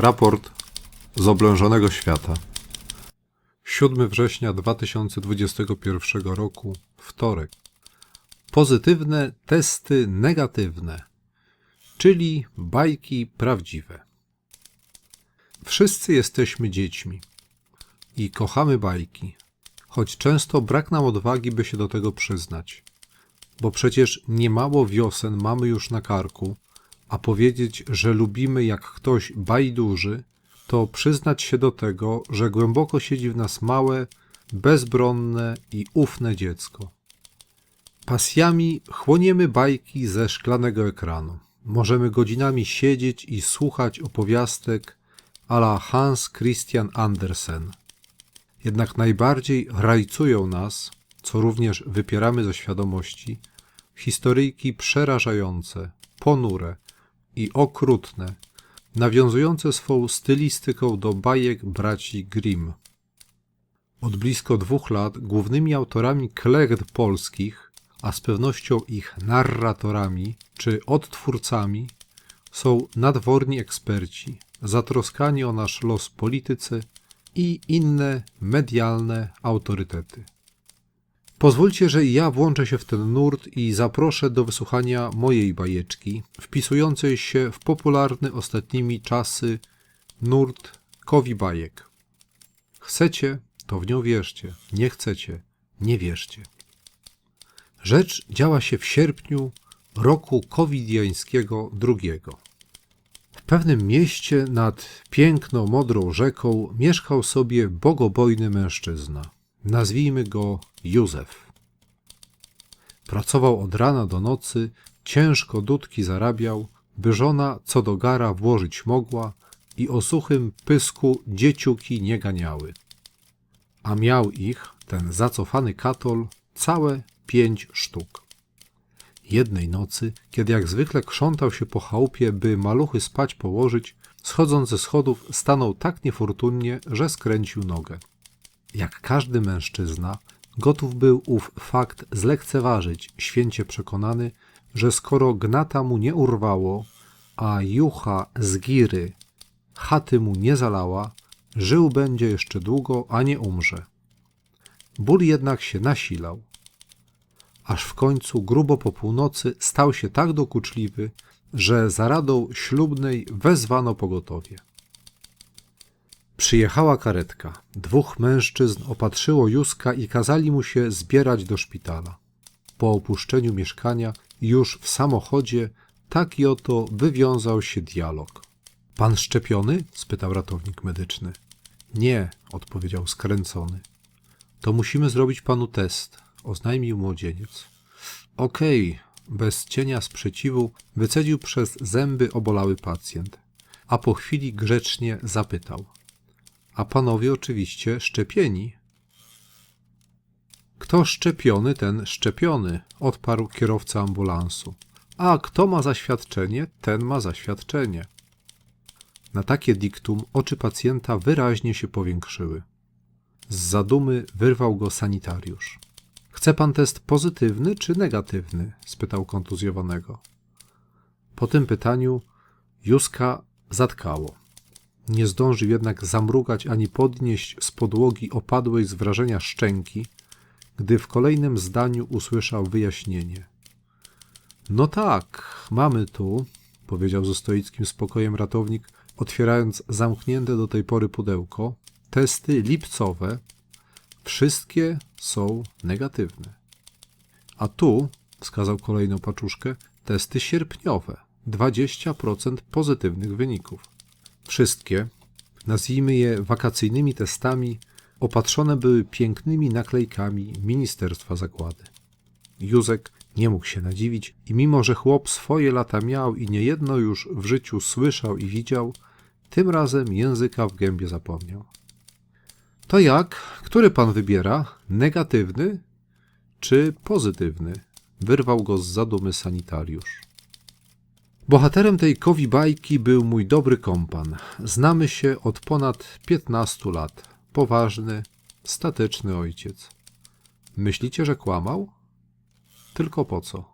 Raport z oblężonego świata. 7 września 2021 roku, wtorek. Pozytywne testy negatywne, czyli bajki prawdziwe. Wszyscy jesteśmy dziećmi i kochamy bajki, choć często brak nam odwagi, by się do tego przyznać. Bo przecież niemało wiosen mamy już na karku, a powiedzieć, że lubimy jak ktoś bajduży, to przyznać się do tego, że głęboko siedzi w nas małe, bezbronne i ufne dziecko. Pasjami chłoniemy bajki ze szklanego ekranu. Możemy godzinami siedzieć i słuchać opowiastek a la Hans Christian Andersen. Jednak najbardziej rajcują nas, co również wypieramy ze świadomości, historyjki przerażające, ponure i okrutne, nawiązujące swą stylistyką do bajek braci Grimm. Od blisko dwóch lat głównymi autorami klekt polskich, a z pewnością ich narratorami czy odtwórcami, są nadworni eksperci, zatroskani o nasz los politycy i inne medialne autorytety. Pozwólcie, że ja włączę się w ten nurt i zaproszę do wysłuchania mojej bajeczki, wpisującej się w popularny ostatnimi czasy nurt kowi bajek. Chcecie, to w nią wierzcie, nie chcecie, nie wierzcie. Rzecz działa się w sierpniu roku covidiańskiego drugiego. W pewnym mieście nad piękną, modrą rzeką mieszkał sobie bogobojny mężczyzna. Nazwijmy go Józef. Pracował od rana do nocy, ciężko dudki zarabiał, by żona co do gara włożyć mogła i o suchym pysku dzieciuki nie ganiały. A miał ich, ten zacofany katol, całe pięć sztuk. Jednej nocy, kiedy jak zwykle krzątał się po chałupie, by maluchy spać położyć, schodząc ze schodów stanął tak niefortunnie, że skręcił nogę. Jak każdy mężczyzna, gotów był ów fakt zlekceważyć, święcie przekonany, że skoro gnata mu nie urwało, a jucha z giry chaty mu nie zalała, żył będzie jeszcze długo, a nie umrze. Ból jednak się nasilał. Aż w końcu, grubo po północy, stał się tak dokuczliwy, że za radą ślubnej wezwano pogotowie. Przyjechała karetka. Dwóch mężczyzn opatrzyło Józka i kazali mu się zbierać do szpitala. Po opuszczeniu mieszkania, już w samochodzie, taki oto wywiązał się dialog. Pan szczepiony? spytał ratownik medyczny. Nie, odpowiedział skręcony. To musimy zrobić panu test, oznajmił młodzieniec. Okej, bez cienia sprzeciwu wycedził przez zęby obolały pacjent, a po chwili grzecznie zapytał. A panowie oczywiście szczepieni. Kto szczepiony, ten szczepiony, odparł kierowca ambulansu. A kto ma zaświadczenie, ten ma zaświadczenie. Na takie diktum oczy pacjenta wyraźnie się powiększyły. Z zadumy wyrwał go sanitariusz. Chce pan test pozytywny czy negatywny? spytał kontuzjowanego. Po tym pytaniu Józka zatkało. Nie zdążył jednak zamrugać ani podnieść z podłogi opadłej z wrażenia szczęki, gdy w kolejnym zdaniu usłyszał wyjaśnienie. No tak, mamy tu, powiedział ze stoickim spokojem ratownik, otwierając zamknięte do tej pory pudełko, testy lipcowe. Wszystkie są negatywne. A tu, wskazał kolejną paczuszkę, testy sierpniowe. 20% pozytywnych wyników. Wszystkie, nazwijmy je wakacyjnymi testami, opatrzone były pięknymi naklejkami Ministerstwa Zakłady. Józek nie mógł się nadziwić i mimo, że chłop swoje lata miał i niejedno już w życiu słyszał i widział, tym razem języka w gębie zapomniał. To jak? Który pan wybiera? Negatywny czy pozytywny? Wyrwał go z zadumy sanitariusz. Bohaterem tej kowi bajki był mój dobry kompan. Znamy się od ponad 15 lat. Poważny, stateczny ojciec. Myślicie, że kłamał? Tylko po co?